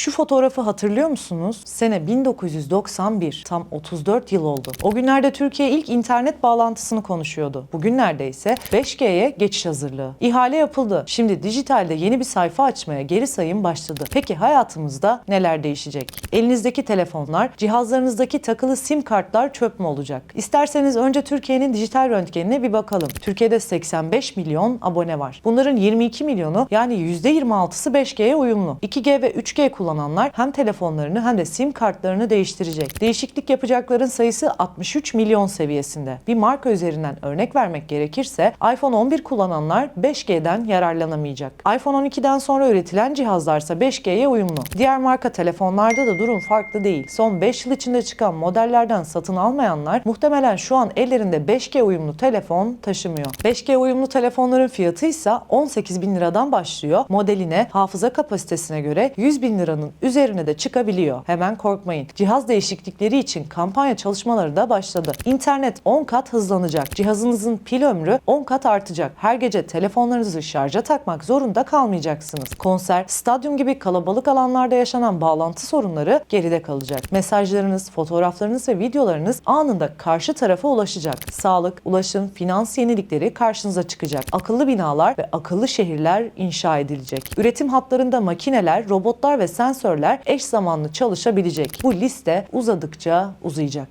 Şu fotoğrafı hatırlıyor musunuz? Sene 1991. Tam 34 yıl oldu. O günlerde Türkiye ilk internet bağlantısını konuşuyordu. Bugünlerde ise 5G'ye geçiş hazırlığı. İhale yapıldı. Şimdi dijitalde yeni bir sayfa açmaya geri sayım başladı. Peki hayatımızda neler değişecek? Elinizdeki telefonlar, cihazlarınızdaki takılı sim kartlar çöp mü olacak? İsterseniz önce Türkiye'nin dijital röntgenine bir bakalım. Türkiye'de 85 milyon abone var. Bunların 22 milyonu yani %26'sı 5G'ye uyumlu. 2G ve 3G kullananlar hem telefonlarını hem de sim kartlarını değiştirecek. Değişiklik yapacakların sayısı 63 milyon seviyesinde. Bir marka üzerinden örnek vermek gerekirse iPhone 11 kullananlar 5G'den yararlanamayacak. iPhone 12'den sonra üretilen cihazlarsa 5G'ye uyumlu. Diğer marka telefonlarda da durum farklı değil. Son 5 yıl içinde çıkan modellerden satın almayanlar muhtemelen şu an ellerinde 5G uyumlu telefon taşımıyor. 5G uyumlu telefonların fiyatı ise 18 bin liradan başlıyor. Modeline, hafıza kapasitesine göre 100 bin liranın üzerine de çıkabiliyor. Hemen korkmayın. Cihaz değişiklikleri için kampanya çalışmaları da başladı. İnternet 10 kat hızlanacak. Cihazınızın pil ömrü 10 kat artacak. Her gece telefonlarınızı şarja takmak zorunda kalmayacaksınız. Konser, stadyum gibi kalabalık alanlarda yaşanan bağlantı sorunları geride kalacak. Mesajlarınız, fotoğraflarınız ve videolarınız anında karşı tarafa ulaşacak. Sağlık, ulaşım, finans yenilikleri karşınıza çıkacak. Akıllı binalar ve akıllı şehirler inşa edilecek. Üretim hatlarında makineler, robotlar ve sensörler eş zamanlı çalışabilecek. Bu liste uzadıkça uzayacak.